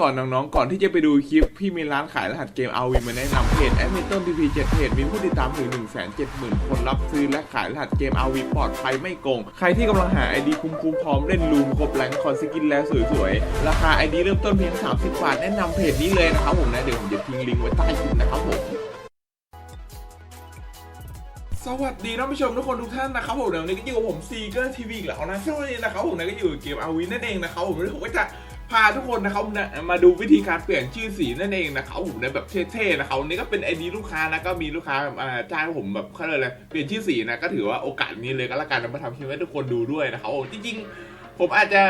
ก่อนน้องๆ ก่อนที่จะไปดูคลิป พี่มีร้านขายรหัสเกม RV มาแนะนำเพจแอดมินต้นทีพีเจ็ดเพจมีผู้ติดตามถึง1 7 0 0 0 0 คนรับซื้อและขายรหัสเกม RV ปลอดภัยไม่โกง ใครที่กำลังหา ID คุ้มๆพร้อมเล่นลูมครบแรงคอนสกินแล้วสวยๆ ราคา ID เริ่มต้นเพียง 30 บาท แนะนำเพจนี้เลยนะครับผมนะเดี๋ยวผมจะทิ้งลิงก์ไว้ใต้คลิปนะครับผมสวัสดีท่านผู้ชมทุกคนทุกท่านนะครับผมเดี๋ยวนี้ก็อยู่กับผมซีเกอร์ทีวีอีกแล้วนะซึ่งวันนี้นะครับผมนะก็อยู่เกมอาวีนั่นเองนะครับผมวันนี้ผมก็จะ พาทุกคนนะครับมาดูวิธีการเปลี่ยนชื่อสีนั่นเองนะครับผมในแบบเท่ๆนะครับนี่ก็เป็นไอดีลูกค้านะก็มีลูกค้าอ่าจ้างผมแบบเขาเลยกอะไรเปลี่ยนชื่อสีนะก็ถือว่าโอกาสนี้เลยก็แล้วกันมาทำคลิปให้ทุกคนดูด้วยนะครับจริงๆผมอาจจะ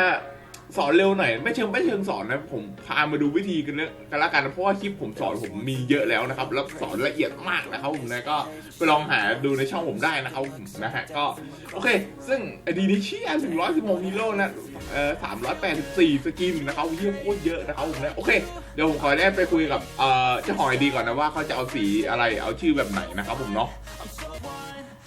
สอนเร็วหน่อยไม่เชิงไม่เชิงสอนนะผมพามาดูวิธีกันเลยกันละกันนะเพราะว่าคลิปผมสอนผมมีเยอะแล้วนะครับ แล้วสอนละเอียดมากนะครับผมนะก็ไปลองหาดูในช่องผมได้นะครับผมนะฮะก็โอเค ซึ่งไอดีนี้เชี่ยถึงร้อยสิบหกฮีโร่นะเอ่อสามร้อยแปดสิบสี่สกินนะครับเยอะโคตรเยอะนะครับผมนะโอเคเดี๋ยวผมขอได้ไปคุยกับเอ่อเจ้าของไอดีก่อนนะว่าเขาจะเอาสีอะไรเอาชื่อแบบไหนนะครับผมเนาะ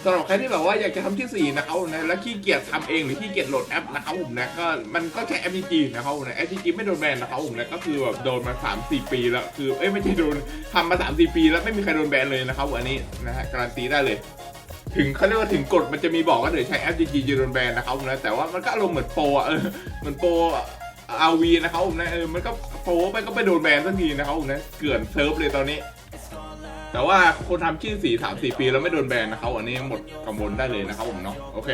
สำหรับใครที่แบบว่าอยากจะทำชื่สีนะครับนะแล้วขี้เกียจทำเองหรือขี้เกียจโหลดแอปนะครับผมนะก็มันก็ใช้แอปจริงๆนะครับผมนะแอปจริงๆไม่โดนแบนนะครับผมนะก็คือแบบโดนมา3 4ปีแล้วคือเอ้ยไม่ใช่โดนทำมา3 4ปี แล้วไม่มีใครโดนแบนเลยนะครับอันนี้นะฮะการันตีได้เลยถึงเขาเรียกว่าถึงกฎมันจะมีบอกว่าเดี๋ยวใช้แอปจริงๆจะโดนแบนนะครับผมนะแต่ว่ามันก็อารมณ์เหมือนโปรอะเออเหมือนโปรอาวีนะครับผมนะเออมันก็โปรไปก็ไปโดนแบนสักทีนะครับผมนะเกลื่อนเซิร์ฟเลยตอนนี้ แต่ว่าคนทำชื่อสีสามสี่ปีแล้วไม่โดนแบนนะครับอันนี้หมดกังวลได้เลยนะครับผมเนาะโอเค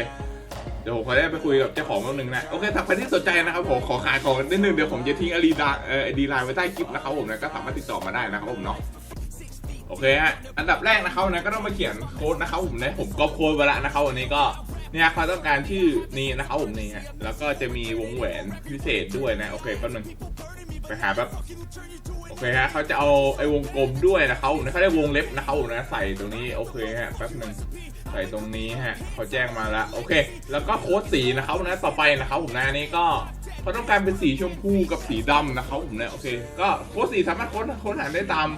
เดี๋ยวผมขอได้ไปคุยกับเจ้าของแป๊บนึงนะโอเคถ้าใครที่สนใจนะครับผมขอขายของนิดนึงเดี๋ยวผมจะทิ้งอลีดาเออดีไลน์ไว้ใต้คลิปนะครับผมนะก็สามารถติดต่อมาได้นะครับผมเนาะโอเคฮะอันดับแรกนะครับนะก็ต้องมาเขียนโค้ดนะครับผมนะผมก็โค้ดไว้แล้วนะครับวันนี้ก็เนี่ยเขาต้องการชื่อนี้นะครับผมนี่ฮะแล้วก็จะมีวงแหวนพิเศษด้วยนะโอเคแป๊บนึงไปหาแป๊บ โอเคฮะเขาจะเอาไอ้วงกลมด้วยนะครับผมนะเขาได้วงเล็บนะครับผมนะใส่ตรงนี้โอเคฮะแป๊บหนึงใส่ตรงนี้ฮะเขาแจ้งมาแล้วโอเค แล้วก็โค้ดสีนะครับนะต่อไปนะครับผมนะอันนี้ก็เขาต้องการเป็นสีชมพูกับสีดำนะครับผมนะโอเค ก็โค้ดสีสามารถค้นค้นหาได้ตาม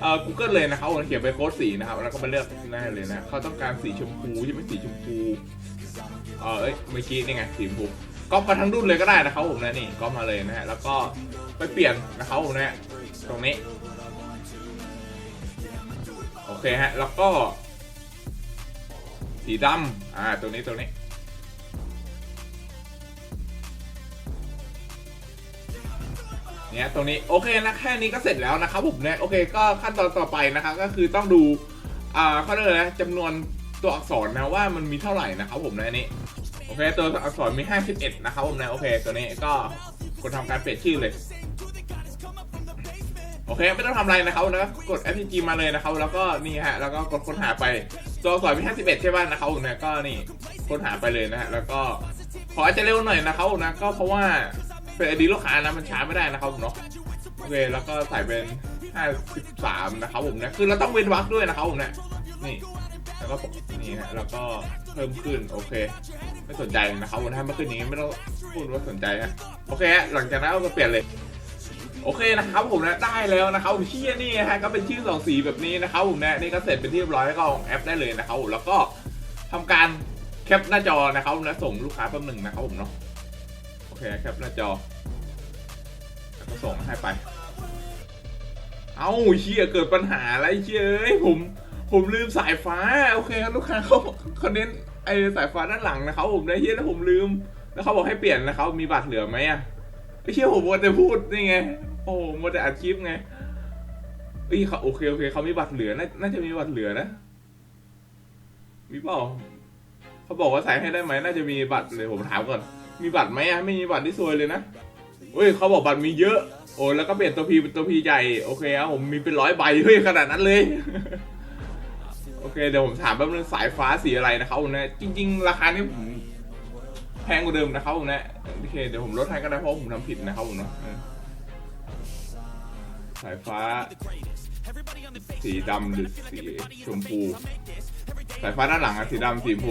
เอ่อ Google เลยนะครับผมเขียนไปโค้ดสีนะครับแล้วก็มาเลือกได้เลยนะเขาต้องการสีชมพูใช่ไหมสีชมพูเออเอ้ยเมื่อกี้นี่ไงสีชมพูก็มาทั้งรุ่นเลยก็ได้นะครับผมนะนี่ก็มาเลยนะฮะแล้วก็ไปเปลี่ยนนะครับผมนะ ตรงนี้ โอเคฮะ แล้วก็ สีดำอ่า ตัวนี้ตัวนี้ เนี่ยตรงนี้โอเคนะแค่นี้ก็เสร็จแล้วนะครับผมเนี่ยโอเคก็ขั้นตอนต่อไปนะครับก็คือต้องดู อ่าเขาเรียกอะไรนะจำนวนตัวอักษรนะว่ามันมีเท่าไหร่นะครับผมนะอันนี้โอเคตัวอักษรมี 51 นะครับผมนะโอเค ตัวนี้ก็คนทำการเปลี่ยนชื่อเลย โอเคไม่ต้องทำอะไรนะครับแล้วกด FPG มาเลยนะครับ แล้วก็นี่ฮะแล้วก็กดค้นหาไปตัวอักษรมี51ใช่ป่ะนะครับผมนะก็นี่ค้นหาไปเลยนะฮะแล้วก็ขออาจจะเร็วหน่อยนะครับนะก็เพราะว่าเป็นอดีลูกค้านะมันช้าไม่ได้นะครับผมเนาะโอเคแล้วก็ใส่เป็น 53 นะครับผมนะคือเราต้องเว้นวรรคด้วยนะครับผมนะนี่แล้วก็นี่ฮะแล้วก็เพิ่มขึ้นโอเค ไม่สนใจนะครับผมถ้าไม่ขึ้นอย่างนี้ไม่ต้องพูดว่าสนใจฮะโอเค หลังจากนั้นเราก็เปลี่ยนเลย โอเคนะครับผมนะได้แล้วนะครับผมเชี่ยนี่ฮะก็เป็นชื่อสองสีแบบนี้นะครับผมนะนี่ก็เสร็จเป็นที่เรียบร้อยแล้วก็เอาแอปได้เลยนะครับผมแล้วก็ทำการแคปหน้าจอนะครับนะส่งลูกค้าแป๊บหนึ่งนะครับผมเนาะโอเคแคปหน้าจอแล้วก็ส่งให้ไป เอ้าเชี่ยเกิดปัญหาอะไรเชี่ยเอ้ยผมผมลืมสายฟ้าโอเคครับลูกค้าเขาเขาเน้นไอ้สายฟ้าด้านหลังนะครับผมนะเชี่ยแล้วผมลืมแล้วเขาบอกให้เปลี่ยนนะครับมีบัตรเหลือไหมอะไอ้เชี่ยผมมัวแต่พูดนี่ไง โอ้โหมัวแต่อัดคลิปไงเอ้ยเขาโอเคโอเคเขามีบัตรเหลือนาน่าจะมีบัตรเหลือนะมีเปล่าเขาบอกว่าใส่ให้ได้ไหมน่าจะมีบัตรเลยผมถามก่อน มีบัตรไหมอะไม่มีบัตรที่ซวยเลยนะเฮ้ยเขาบอกบัตรมีเยอะ โอ้แล้วก็เปลี่ยนตัวพีเป็นตัวพีใหญ่โอเคครับผมมีเป็นร้อยใบเฮ้ยขนาดนั้นเลยโอเคเดี๋ยวผมถามแป๊บนึงสายฟ้าสีอะไรนะครับผมนะจริง ๆ ราคานี้ผมแพงกว่าเดิมนะครับผมนะโอเคเดี๋ยวผมลดให้ก็ได้เพราะผมทำผิดนะครับผมเนาะ สายฟ้า สีดำหรือสีชมพู สายฟ้าด้านหลังอะสีดำสีชมพู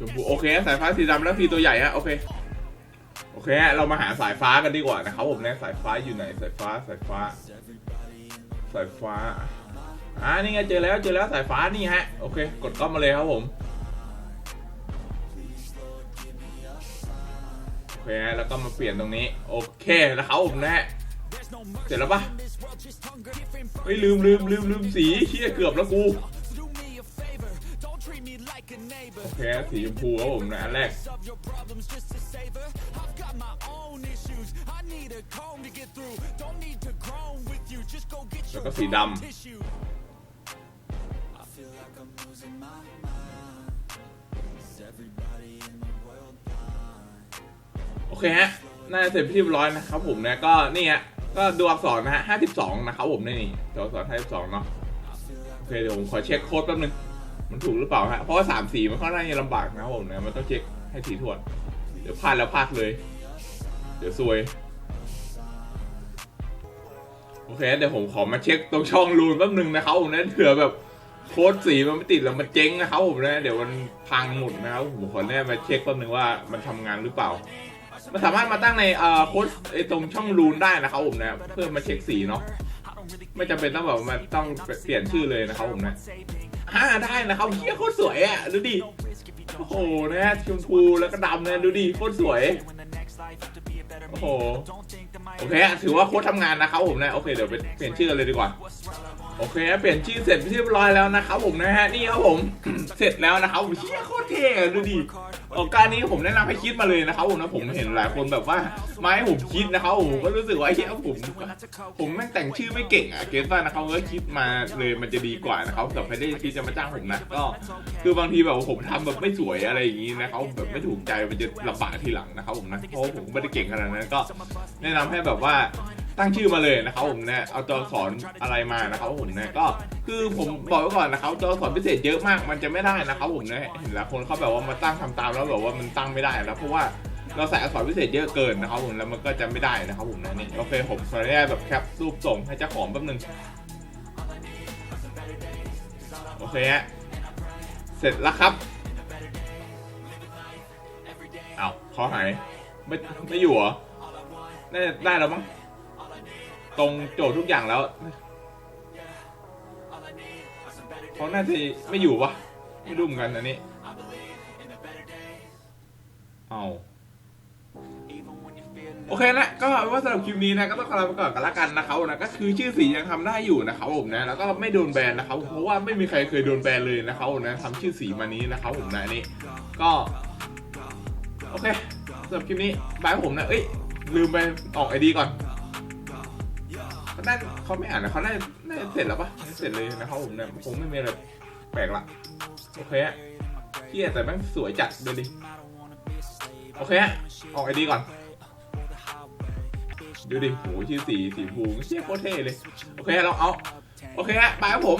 ชมพูโอเคสายฟ้าสีดำแล้วพีตัวใหญ่ฮะโอเคโอเคฮะเรามาหาสายฟ้ากันดีกว่านะครับผมนะสายฟ้าอยู่ไหนสายฟ้าสายฟ้า สายฟ้า อ่านี่ไงเจอแล้วเจอแล้วสายฟ้านี่ฮะโอเค กดก๊อปมาเลยครับผมโอเคแล้วก็มาเปลี่ยนตรงนี้ โอเคแล้วเขาผมนะฮะเสร็จแล้วปะเฮ้ยลืมลืมลืมลืมสีเฮียเกือบแล้วกูโอเคสีชมพูครับผมนะอันแรกแล้วก็สีดำ อเคฮะน่าจะเสร็จพิธีเรียบร้อยนะครับผมนะก็นี่ฮะก็ดูอักษรนะฮะ52นะครับผมนี่ตัวอักษร52เนาะโอเคเดี๋ยวผมขอเช็คโค้ดแป๊บนึงมันถูกหรือเปล่าฮะเพราะว่าสามสีมันค่อนข้างจะลำบากนะครับผมนะมันต้องเช็คให้ถี่ถ้วน เดี๋ยวพลาดแล้วพลาดเลย เดี๋ยวซวยโอเคเดี๋ยวผมขอมาเช็คตรงช่องรูนแป๊บนึงนะครับผมนะเผื่อแบบโค้ดสีมันไม่ติดแล้วมันเจ๊งนะครับผมนะเดี๋ยวมันพังหมดนะครับผมขอแน่มาเช็คแป๊บนึงว่ามันทำงานหรือเปล่า มันสามารถมาตั้งในเอ่อโค้ดไอตรงช่องรูนได้นะครับผมนะเพื่อมาเช็คสีเนาะไม่จำเป็นต้องแบบมันต้องเปลี่ยนชื่อเลยนะครับผมนะอ่าได้นะครับเฮียโคตรสวยอะดูดิโอ้โหนะชมพูแล้วก็ดำเนี่ยดูดิโคตรสวยโอ้โหโอเคถือว่าโค้ดทำงานนะครับผมนะโอเคเดี๋ยวไปเปลี่ยนชื่อเลยดีกว่า โอเคเปลี่ยนชื่อเสร็จเรียบร้อยแล้วนะครับผมนะฮะนี่ครับผม เสร็จแล้วนะครับผมเฮียโคตรเท่ดูดิโอกการนี้ผมแนะนำให้คิดมาเลยนะครับผมนะผมเห็นหลายคนแบบว่ามาให้ผมคิดนะครับผมก็รู้สึกว่าเฮียผม ผมแม่งแต่งชื่อไม่เก่งอะเกสว่านะครับก็คิดมาเลยมันจะดีกว่านะครับแต่ไม่ได้คิดจะมาจ้างผมนะก็ คือบางทีแบบผมทำแบบไม่สวยอะไรอย่างนี้นะครับแบบไม่ถูกใจมันจะลำบากทีหลังนะครับผมนะเพราะผมไม่ได้เก่งขนาดนั้นก็ แนะนำให้แบบว่า ตั้งชื่อมาเลยนะครับผมเนี่ยเอาตัวอักษรอะไรมานะครับผมเนี่ยก็คือผมบอกไว้ก่อนนะครับตัวอักษรพิเศษเยอะมากมันจะไม่ได้นะครับผมเนี่ยเห็นหลายคนเขาแบบว่ามาตั้งทำตามแล้วแบบว่ามันตั้งไม่ได้นะเพราะว่าเราใส่อักษรพิเศษเยอะเกินนะครับผมแล้วมันก็จะไม่ได้นะครับผมนะนี่โอเคผมขออนุญาตแบบแคปรูปส่งให้เจ้าของแป๊บนึงโอเคฮะเสร็จแล้วครับเอาขาหายไม่ไม่อยู่เหรอน่าจะได้แล้วมั้ง ตรงโจทย์ทุกอย่างแล้วเขาน่าจะไม่อยู่ปะไม่รู้เหมือนกันอันนี้ เอาโอเคนะ ก็ว่าสำหรับคลิปนี้นะก็ต้องขอลาไปก่อนกันละกันนะครับนะก็คือชื่อสียังทำได้อยู่นะครับผมนะ แล้วก็ไม่โดนแบนนะครับเพราะว่าไม่มีใครเคยโดนแบนเลยนะครับผมนะทำชื่อสีมานี้นะครับผมนะอันนี้ก็โอเคสำหรับคลิปนี้บายผมนะเอ้ยลืมไปออกไอดีก่อน น่าเขาไม่อ่านนะเขาน่าน่าจะเสร็จแล้วปะเสร็จเลยนะครับผมเนี่ยคงไม่มีอะไรแปลกละโอเคฮะเที่ยแต่แม่งสวยจัดดูดิโอเคฮะออกไอดีก่อนดูดิโหชื่อสีสีฟูเชี่ยโคตรเท่เลย โอเคเราเอา โอเคฮะไปครับผม